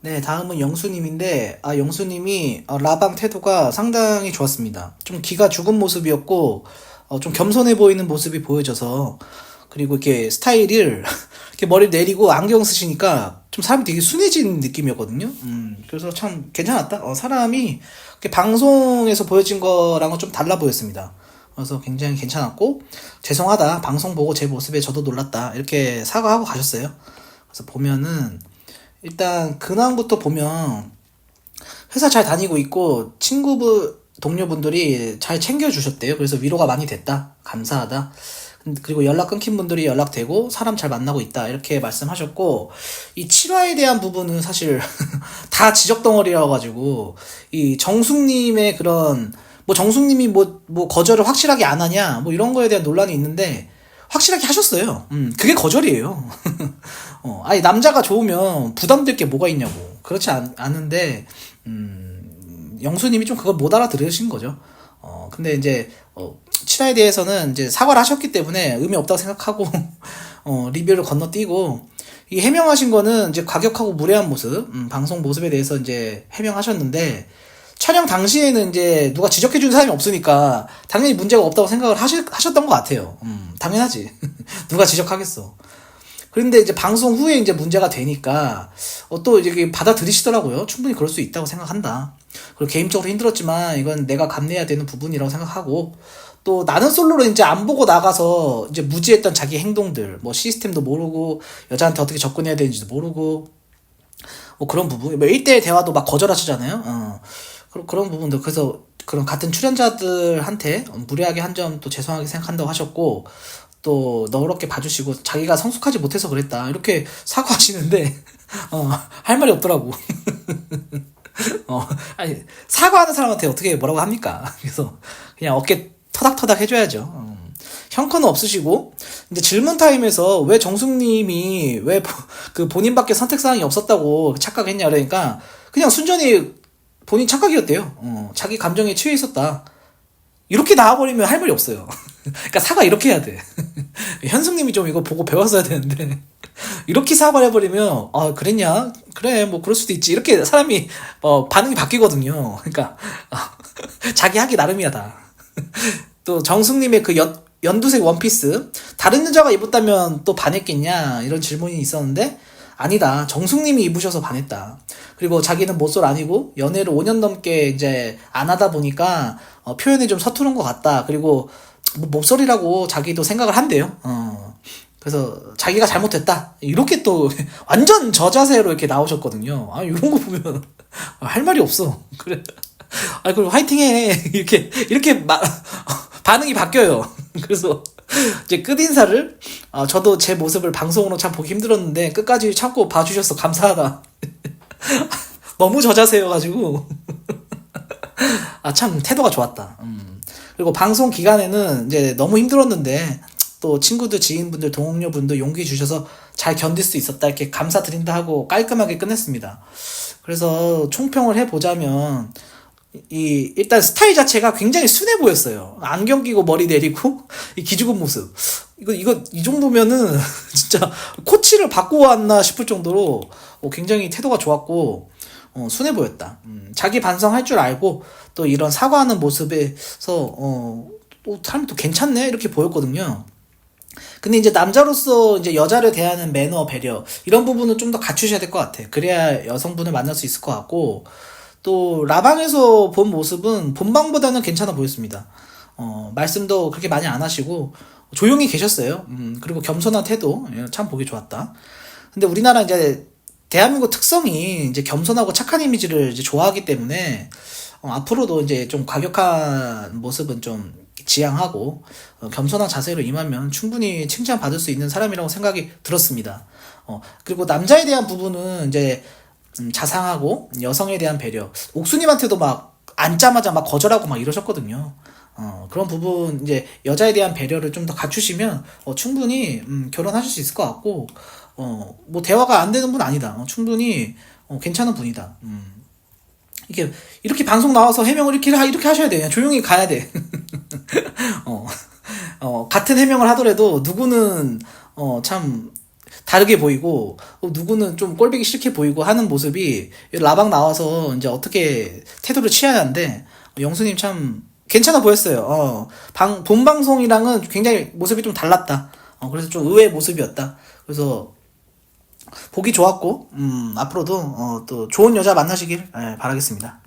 네, 다음은 영수님인데, 아, 영수님이 어, 라방 태도가 상당히 좋았습니다. 좀 기가 죽은 모습이었고, 어, 좀 겸손해 보이는 모습이 보여져서, 그리고 이렇게 스타일을, 이렇게 머리 내리고 안경 쓰시니까 좀 사람이 되게 순해진 느낌이었거든요. 음, 그래서 참 괜찮았다. 어, 사람이 방송에서 보여진 거랑은 좀 달라 보였습니다. 그래서 굉장히 괜찮았고, 죄송하다. 방송 보고 제 모습에 저도 놀랐다. 이렇게 사과하고 가셨어요. 그래서 보면은, 일단 근황부터 보면 회사 잘 다니고 있고 친구분 동료분들이 잘 챙겨주셨대요. 그래서 위로가 많이 됐다. 감사하다. 그리고 연락 끊긴 분들이 연락되고 사람 잘 만나고 있다. 이렇게 말씀하셨고 이 7화에 대한 부분은 사실 다 지적 덩어리라 가지고 이 정숙님의 그런 뭐 정숙님이 뭐뭐 거절을 확실하게 안 하냐 뭐 이런 거에 대한 논란이 있는데 확실하게 하셨어요. 음, 그게 거절이에요. 어, 아니, 남자가 좋으면 부담될 게 뭐가 있냐고. 그렇지 않, 않은데, 음, 영수님이 좀 그걸 못 알아들으신 거죠. 어, 근데 이제, 어, 친화에 대해서는 이제 사과를 하셨기 때문에 의미 없다고 생각하고, 어, 리뷰를 건너뛰고, 이 해명하신 거는 이제 과격하고 무례한 모습, 음, 방송 모습에 대해서 이제 해명하셨는데, 촬영 당시에는 이제 누가 지적해주는 사람이 없으니까 당연히 문제가 없다고 생각을 하시, 하셨던 것 같아요. 음, 당연하지. 누가 지적하겠어. 그런데 이제 방송 후에 이제 문제가 되니까 어, 또 이제 받아들이시더라고요. 충분히 그럴 수 있다고 생각한다. 그리고 개인적으로 힘들었지만 이건 내가 감내해야 되는 부분이라고 생각하고 또 나는 솔로로 이제 안 보고 나가서 이제 무지했던 자기 행동들 뭐 시스템도 모르고 여자한테 어떻게 접근해야 되는지도 모르고 뭐 그런 부분 뭐 1대1 대화도 막 거절하시잖아요. 어. 그런 부분들 그래서 그런 같은 출연자들한테 무례하게 한 점 또 죄송하게 생각한다고 하셨고 또 너그럽게 봐주시고 자기가 성숙하지 못해서 그랬다 이렇게 사과하시는데 어, 할 말이 없더라고. 어, 아니 사과하는 사람한테 어떻게 뭐라고 합니까? 그래서 그냥 어깨 터닥터닥 해줘야죠. 어. 형커는 없으시고 이제 질문 타임에서 왜 정숙님이 왜 그 본인밖에 선택 사항이 없었다고 착각했냐 그러니까 그냥 순전히 본인 착각이었대요. 어, 자기 감정에 취해 있었다. 이렇게 나와버리면 할 말이 없어요. 그러니까 사과 이렇게 해야 돼. 현숙님이 좀 이거 보고 배웠어야 되는데 이렇게 사과를 해버리면 아 그랬냐? 그래 뭐 그럴 수도 있지. 이렇게 사람이 어, 반응이 바뀌거든요. 그러니까 어, 자기 하기 나름이야다. 또 정숙님의 그 연, 연두색 원피스 다른 여자가 입었다면 또 반했겠냐 이런 질문이 있었는데 아니다. 정숙님이 입으셔서 반했다. 그리고 자기는 모쏠 아니고 연애를 5년 넘게 이제 안 하다 보니까 어, 표현이 좀 서투른 것 같다. 그리고 뭐 모쏠이라고 자기도 생각을 한대요. 어. 그래서 자기가 잘못했다. 이렇게 또 완전 저자세로 이렇게 나오셨거든요. 아 이런 거 보면 할 말이 없어. 그래. 아 그리고 화이팅해 이렇게 이렇게 마, 반응이 바뀌어요. 그래서 이제 끝 인사를 어, 저도 제 모습을 방송으로 참 보기 힘들었는데 끝까지 참고 봐주셔서 감사하다. 너무 저자세여가지고 아 참 태도가 좋았다. 음. 그리고 방송 기간에는 이제 너무 힘들었는데 또 친구들, 지인분들, 동료분들 용기 주셔서 잘 견딜 수 있었다 이렇게 감사드린다 하고 깔끔하게 끝냈습니다. 그래서 총평을 해보자면 이 일단 스타일 자체가 굉장히 순해 보였어요. 안경 끼고 머리 내리고 이 기죽은 모습. 이거 이거 이 정도면은 진짜 코치를 바꾸어 왔나 싶을 정도로 어, 굉장히 태도가 좋았고 어, 순해 보였다. 음, 자기 반성할 줄 알고 또 이런 사과하는 모습에서 어, 또 사람이 또 괜찮네 이렇게 보였거든요. 근데 이제 남자로서 이제 여자를 대하는 매너, 배려 이런 부분은 좀 더 갖추셔야 될 것 같아. 그래야 여성분을 만날 수 있을 것 같고 또 라방에서 본 모습은 본방보다는 괜찮아 보였습니다. 어, 말씀도 그렇게 많이 안 하시고 조용히 계셨어요. 음, 그리고 겸손한 태도 예, 참 보기 좋았다. 근데 우리나라 이제 대한민국 특성이 이제 겸손하고 착한 이미지를 이제 좋아하기 때문에 어, 앞으로도 이제 좀 과격한 모습은 좀 지양하고 어, 겸손한 자세로 임하면 충분히 칭찬받을 수 있는 사람이라고 생각이 들었습니다. 어, 그리고 남자에 대한 부분은 이제 음, 자상하고 여성에 대한 배려. 옥수님한테도 막 앉자마자 막 거절하고 막 이러셨거든요. 어, 그런 부분 이제 여자에 대한 배려를 좀 더 갖추시면 어, 충분히 음, 결혼하실 수 있을 것 같고 어, 뭐 대화가 안 되는 분 아니다. 어, 충분히 어, 괜찮은 분이다. 음. 이게 이렇게 방송 나와서 해명을 이렇게 하, 이렇게 하셔야 돼. 그냥 조용히 가야 돼. 어, 어, 같은 해명을 하더라도 누구는 어, 참 다르게 보이고 어, 누구는 좀 꼴보기 싫게 보이고 하는 모습이 라방 나와서 이제 어떻게 태도를 취해야 하는데 어, 영수님 참 괜찮아 보였어요. 어, 방, 본 방송이랑은 굉장히 모습이 좀 달랐다. 어, 그래서 좀 의외의 모습이었다. 그래서 보기 좋았고, 음, 앞으로도, 어, 또 좋은 여자 만나시길, 예, 바라겠습니다.